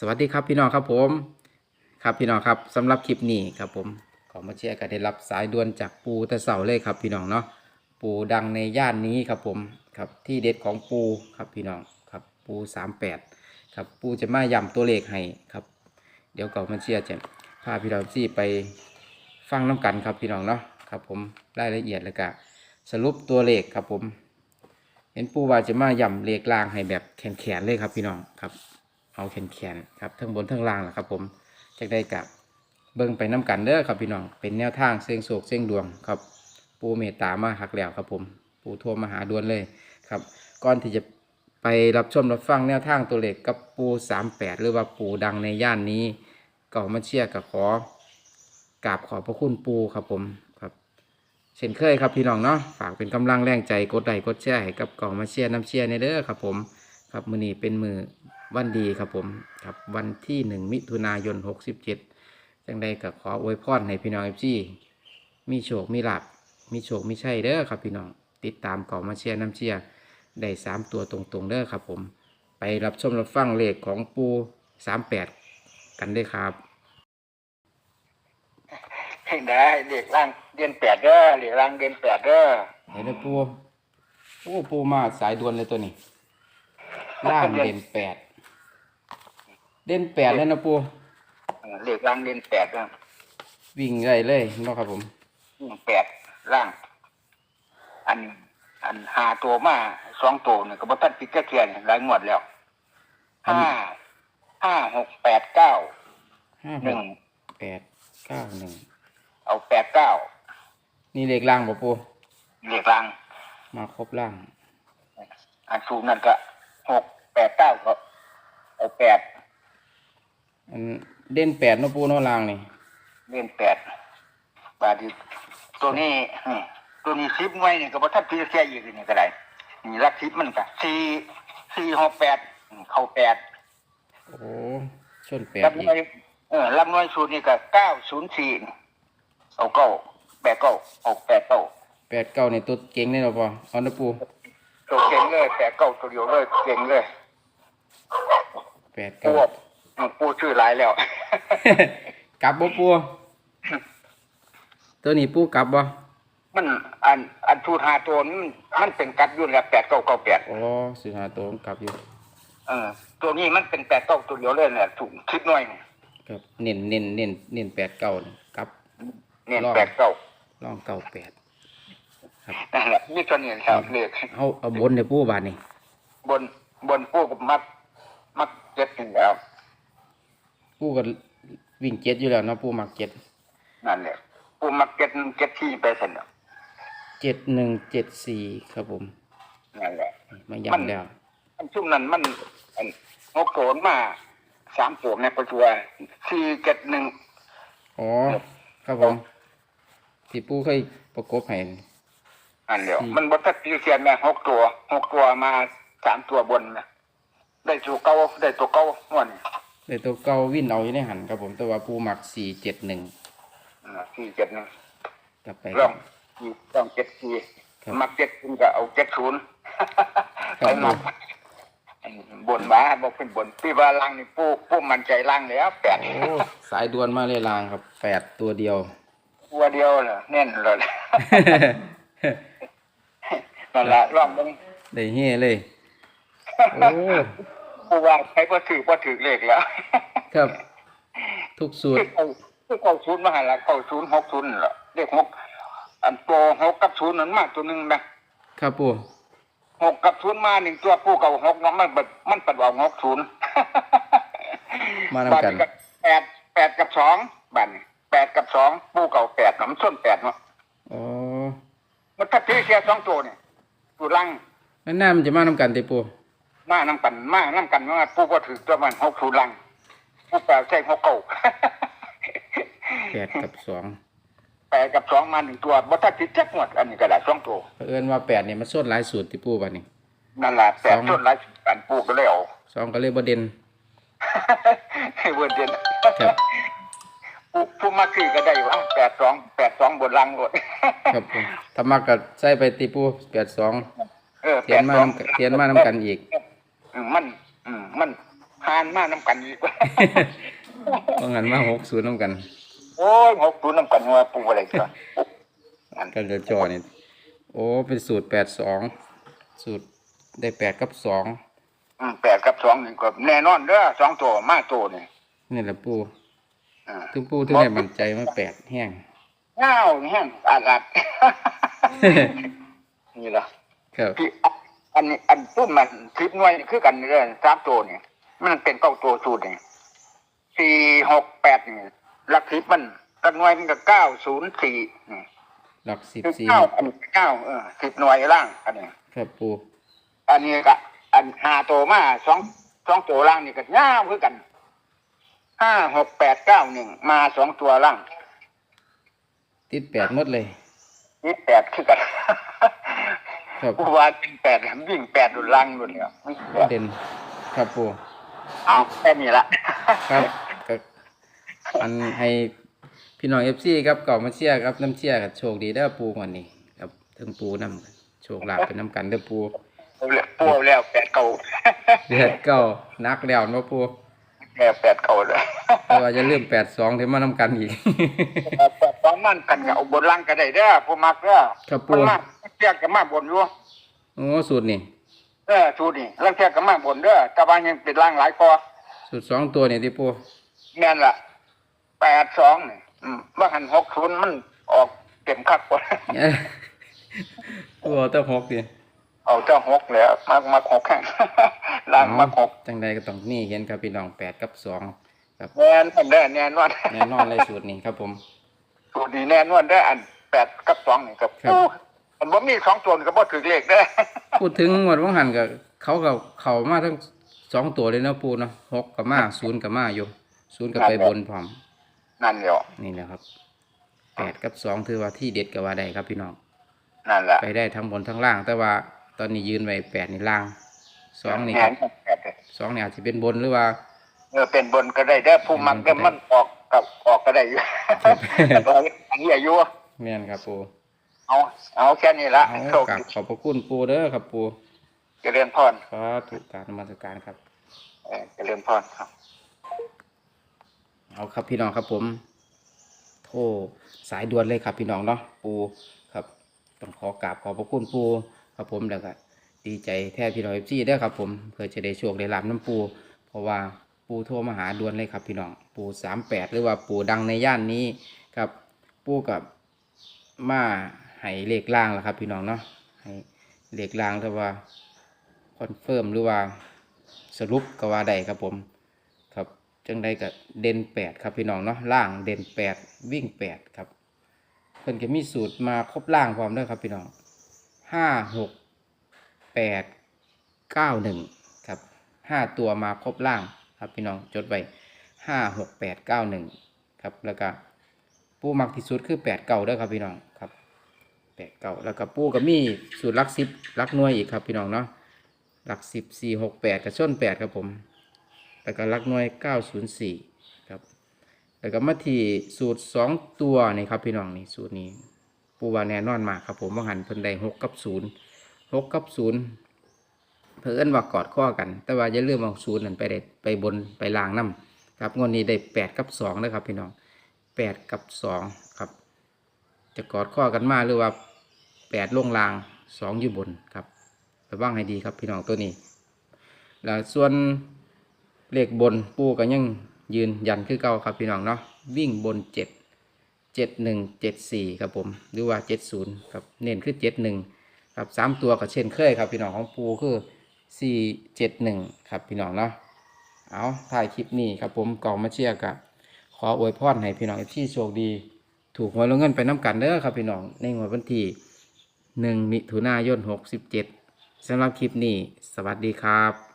สวัสดีครับพี่น้องครับผม ครับพี่น้องครับสำหรับคลิปนี้ครับผมขอมาแชร์กันได้รับสายด่วนจากปูตะเสาเลยครับพี่น้องเนาะปูดังในย่านนี้ครับผมครับที่เด็ดของปูครับพี่น้องครับปูสามแปดครับปูจะมาย้ำตัวเลขให้ครับ เดี๋ยวก่อนมาเชียร์จะพาพี่น้องซี่ไปฟังน้ำกันครับพี่น้องเนาะครับผมรายละเอียดแล้วก็สรุปตัวเลขครับผม เห็นปูว่าจะมาย่ำเลขล่างให้แบบแขนๆเลยครับพี่น้องครับ เอาแขนๆครับทั้งบนทั้งล่างแหละครับ ผมจะได้กับเบิ่งไปน้กันเด้อครับพี่น้องเป็นแนวทางเสียงโศกเสียงดวงครับ ปูเมตตามาหักแล้วครับ ผมปูโทรมาหาด่วนเลยครับ ก่อนที่จะไปรับชมรับฟังแนวทางตัวเลขกับปู38หรือว่าปูดังในย่านนี้ก็มาเชียร์กับขอกราบขอพระคุณปูครับผมครับ เช่นเคยครับพี่น้องเนาะฝากเป็นกำลังแรงใจกดไลค์กดแชร์ให้กับกล่องมาเชียร์น้ำเชียร์ในเด้อครับ ผม ครับมือนี้เป็นมือ วันดีครับผมครับวันที่หนึ่งมิถุนายนหกสิบเจ็ดจังใดก็ขออวยพรให้พี่น้องเอฟซีมีโชคมีลาบมีโชคมีชัยเด้อครับพี่น้องติดตามกล่องมาเชียร์น้ำเชียร์ได้สามตัวตรงๆเด้อครับผม ไปรับชมรับฟังเลขของปูสามแปดกันได้ครับ ให้ได้เรียกร่างเดือนแปดเด้อเรียกร่างเดือนแปดเด้อเห็นไหมปูโอ้ปูมาสายด่วนเลยตัวนี้ล่างเด่นแปด เด่นแปดเลยนะปูเออเรียกร่างเดือนแปดเด้อวิ่งได้เลยเนาะครับผมเดือนแปดร่าง อัน อันหาตัวมาสองตัวเนี่ยก็บ่ทันปิดกระเทียนหลายงวดแล้วห้าห้าหกแปดเก้าห้าหหนึ่กงแปดเก้าหนึ่งเอาแปดเก้านี่เลขล่างป่ะปูเรียกร่าง มาครบล่าง อันสูงนั่นก็หกแปดเก้าก็เอาแปด อันเด่นแปดเนาะปูเนาะล่างนี่เดือนแปดบาดนีตัวนี้อืมตัวนี้ซิปไว้เนี่ยก็บ่ทันปิดกระเทียนอีกนี่ก็ได้นี่ลักซิปมันก็สี่สี่หกแปดอืมเข้าแปดโอ้ชนแปดรับอีหน่วยกเออรับหน่วยสูตรนี่ก็เก้าศูนย์สี่เอาเก้าแปดเก้าเอาแปดเก้าแปดเก้าในตัวเก่งเลยเนาะปอเอาเนาะปูตัวเก่งเลยแปดเก้าตัวเดียวเลยเก่งเลยแปดปูเก้าอืม ปูชื่อหลายแล้ว กลับบ่ปูตัวนี้ปูกลับบ่มันอันอันทูตหาตัวนี้มันมันเป็นกัดยุ่นแล้วแปดเก้าเก้าแปดโอ้สิหาตัวกลับอยู่เออตัวนี้มันเป็นแปดเก้าตัวเดียวเลยเนี่ยถูกคิดหน่อยนี่ครับเน้นเน้นเน้นเน้นแปดเก้านี่กลับเนี่ยรอบแปดเก้าล่องเก้าแปดนั่นแหละนี่ตัวนี้ครับเลขเอาเอาบนในปูบาทนี่บนบนปูกับมัดมัดเจ็ดอยู่แล้ว ปูก็วิ่งเจ็ดอยู่แล้วเนาะปูมักเจ็ดนั่นแหละปูมัดเจ็ดเจ็ดที่ไปเสร็จแล้วเจ็ดหนึ่งเจ็ดสี่ครับผมนั่นแหละมามันย้ำแล้วอันช่วงนั้นมันอันงกโผนมาสามตัวในประชัวสี่เจ็ดหนึ่งอ๋อครับผมที่ปูเคยประกบให้อันเดียวอืมมันบดทัดตีเสียนแม่หกตัวหกตัวมาสามตัวบนนะได้ตัวเก้าได้ตัวเก้าม่วน ในตัวเก่าวิ่นเอาอยู่ในหันครับผมแต่ว่าปูมักสี่เจ็ดหนึ่งสี่เจ็ดหนึ่งกลับไปร่องสี่ร่องเจ็ดสี่ครับ มักเจ็ดคุณก็เอาเจ็ดศูนย์ครัไปบมักบนมาบอกเป็นบนพี่ว่าล่างนี่ปูปูมันใจล่างแล้วแปดโอ้สายด่วนมาเลยลางครับแปดตัวเดียว ตัวเดียวเหรอแน่นเลยนั่นละร่องมึงได้เฮ่เลย โอ้ ผู้ว่าใช้พอถือพอถือเลขแล้ว ครับ ทุกสูตรคือเอาคือเอาศูนย์มาหันละเอาศูนย์หกศูนย์เหรอเลขหกอันโปรหกกับศูนย์นั้นมากตัวหนึ่งนะครับปูหกกับศูนย์มาหนึ่งตัวผู้เก่าหกเนาะมันเบิดมันปัดว่าหกศูนย์มานำกันบัดแปดแปดกับสองบัดนแปดกับสองผู้เก่าแปดเนาะมันส้นแปดเนาะอ๋อมันถ้าถือแค่สองตัวเนี่ยตัวลังนั่นน่ามันจะมานำกันติปู มาน้ำกันมาน้ำกันว่าผู้ก็ถือตัวมันหกศูนย์ลังผู้แปดใช่หกเก่าแปดกับสองแปดกับสองมาหนึ่งตัวบ่ถ้าติดจักหมดอันนี้ก็ได้สองตัวเผอิญว่าแปดเนี่ยมันส้นหลายสูตรติปูบัดนี้นั่นแหละแปดสองต้นหลายการปลูกก็เลยเอาสองก็เลยบ่เด่นให้เวิร์ดเดนครับผู้ผู้มาคือก็ได้ว่าแปดสองแปดสองบนลังหมดครับผมถ้ามักก็ใส่ไปติปูแปดสองเออเทียนมา82นำกันเทียนมานำกันอีก อืมมัน อืมมันหานมาน้ำกันอีกเพราะงั้นมาหกศูนย์น้ำกัน โอ้ยหกศูนย์น้ำกันว่าปูอะไรกันนั่นกันเดือจอนี่โอ้ เป็นสูตรแปดสองสูตรได้แปดกับสองอืมแปดกับสองนี่ก็แน่นอนเด้อสองตัวมาตัวนี่นี่แหละปูอ่าถึงปูถึงได้มั่นใจว่าแปดแห้งเงาแห้งอาดอาดนี่ล่ะครับที่ อันนี้อันตุ้มมันคลิปหน่วยนี่คือกันเรื่องสามตัวนี่มันเป็นเก้าตัวสูตรนี่สี่หกแปดนี่หลักคลิปมันกันหน่วยมันก็เก้าศูนย์สี่นี่หลักสิบคือสี่เก้าอันนี้เก้าเออสิบหน่วยล่าง อันนี้ ครับปูอันนี้ก็อันห้าตัวมาสองสองตัวล่างนี่ก็ง่าวคือกันห้าหกแปดเก้าหนึ่งมาสองตัวล่างติดแปดหมดเลยนี่แปดคือกัน ครับกูว่าเป็นแปดวิ่งแปดดุลังหมดเลยวิ่งแปดเด่นครับปูเอาแค่นี้ละครับก็อันให้พี่น้องเอฟซีครับเก่ามาเชียร์ครับน้ำเชียร์กับโชคดีเด้อปูก่อนนี่ครับถึงปูน้ำโชคลาภเป็นน้ำกันเด้อปูเอาแล้วปูเอาแล้วแปดเก่าเดือดเก้านักแล้วเนาะปูแล้วแปดเก่าเลยแต่ว่าจะเริ่มแปดสองถึงมาน้ำกันอีกแปดสองมันกันก็เอาบนล่างก็ได้เด้อผู้มักเด้อครับมันปูมาก เทียกกับมาบนอยู่โอ้สูตรนี่เออชูนี่ล่างเทียกกับมาบนเด้อแต่ว่ายังเป็นล่างหลายกอสูตรสองตัวนี่ที่ปูแม่นล่ะแปดสองนี่อืมว่าหันหกศูนย์มันออกเต็มคักกว่าเอ้ยปูเอาแตั้งหกดิเอาเจ้าหกแล้วมากมากหกแข่งล่างมากหกจังใดก็ต้องนี่เห็นครับพี่น้องแปดกับสองครับแน่นอนได้อแน่นอนแน่นอนเลยสูตรนี้ครับผมสูตรนี้แน่นอนได้ออันแปดกับสองนี่กับครับ มันบ่มีสองตัวนี่ก็บ่ถือเลขได้อ พูดถึงหมดว่างหันกับเขากับเขามาทั้งสองตัวเลยเนาะปูเนาะหกกับมาศูนย์กับมาอยู่ศูนย์กับไปบนพร้อมนั่นเดียวนี่แหละครับแปดกับสองถือว่าที่เด็ดกับว่าได้ครับพี่น้อง นั่นแหละไปได้ทั้งบนทั้งล่าง แต่ว่าตอนนี้ยืนไว้แปดนี่ล่างสองนี่แหครับนแปดเลยสองนี่อาจจะเป็นบนหรือว่า เออเป็นบนก็ได้เด้อผู้มักเป็เด้นอบนก็ได้มันออกกับออกก็ได้อยู่ ครับอันนี้อายุ แม่นครับปู เอาเอาแค่นี้ละเอาโชคกราบขอบพระคุณปูเด้อครับปูเจริญพรขอถูกการนมาตรการครับ เออเจริญพรครับ เอาครับพี่น้องครับผมโทรสายด่วนเลยครับพี่น้องเนาะปูครับต้องขอกราบขอบพระคุณปูครับผมแล้วก็ดีใจแท้พี่น้องเอฟซีได้อครับผมเพื่อจะได้โชคได้ลาบน้ำปู เพราะว่าปูโทรมาหาด่วนเลยครับพี่น้องปูสามแปดหรือว่าปูดังในย่านนี้ครับ ปูกับมา ให้เลขล่างแล้วครับ พี่น้องเนาะให้เลขล่างแต่ว่าคอนเฟิร์มหรือว่าสรุปก็ว่าได้ครับผม ครับจังใดกับเด่นแปดครับพี่น้องเนาะล่างเด่นแปดวิ่งแปดครับเพิ่นก็มีสูตรมาครบล่างพร้อมด้วยครับพี่น้องห้าหกแปดเก้าหนึ่งครับห้าตัวมาครบล่างครับพี่น้องจดไว้ห้าหกแปดเก้าหนึ่งครับแล้วก็ปูมักที่สุดคือแปดเก่าด้วยครับพี่น้อง แปดเก่าแล้วก็ปูก็มีสูตรลักสิบลักหน่วยอีกครับพี่น้องเนาะลักสิบสี่หกแปดกับส้นแปดครับผม แล้วก็ลักน้อย904ครับ แล้วก็มาที่สูตร2ตัวนี่ครับพี่น้องนี่สูตรนี้ปูว่าแน่นอนมากครับผมว่าหันเพิ่นได้6กับ0 6กับ0เพิ่นว่ากอดข้อกัน แต่ว่าอย่าลืมเอา0นั่นไปได้ไปบนไปล่างนํครับงวดนี้ได้8กับ2นะครับพี่น้อง8กับ2ครับ จะกอดข้อกันมาหรือว่า8ลงลาง2อยู่บนครับระวังให้ดีครับพี่น้องตัวนี้ แล้วส่วนเลขบนปูก็ยังยืนยันคือเก่าครับพี่น้องเนาะวิ่งบนเจ็ดเจ็ดหนึ่งเจ็ดสี่ครับผม หรือว่าเจ็ดศูนย์ครับเน้นคือเจ็ดหนึ่งครับสามตัวก็เช่นเคยครับพี่น้องของปูคือสี่เจ็ดหนึ่งครับพี่น้องเนาะเอาถ่ายคลิปนี้ครับผมกองมาเชียร์กับขออวยพรให้พี่น้องที่โชคดี ถูกหวยลงเงินไปน้ำกันเด้อครับพี่น้อง ในงวดวันที่หนึ่งมิถุนายนหกสิบเจ็ดสำหรับคลิปนี้ สวัสดีครับ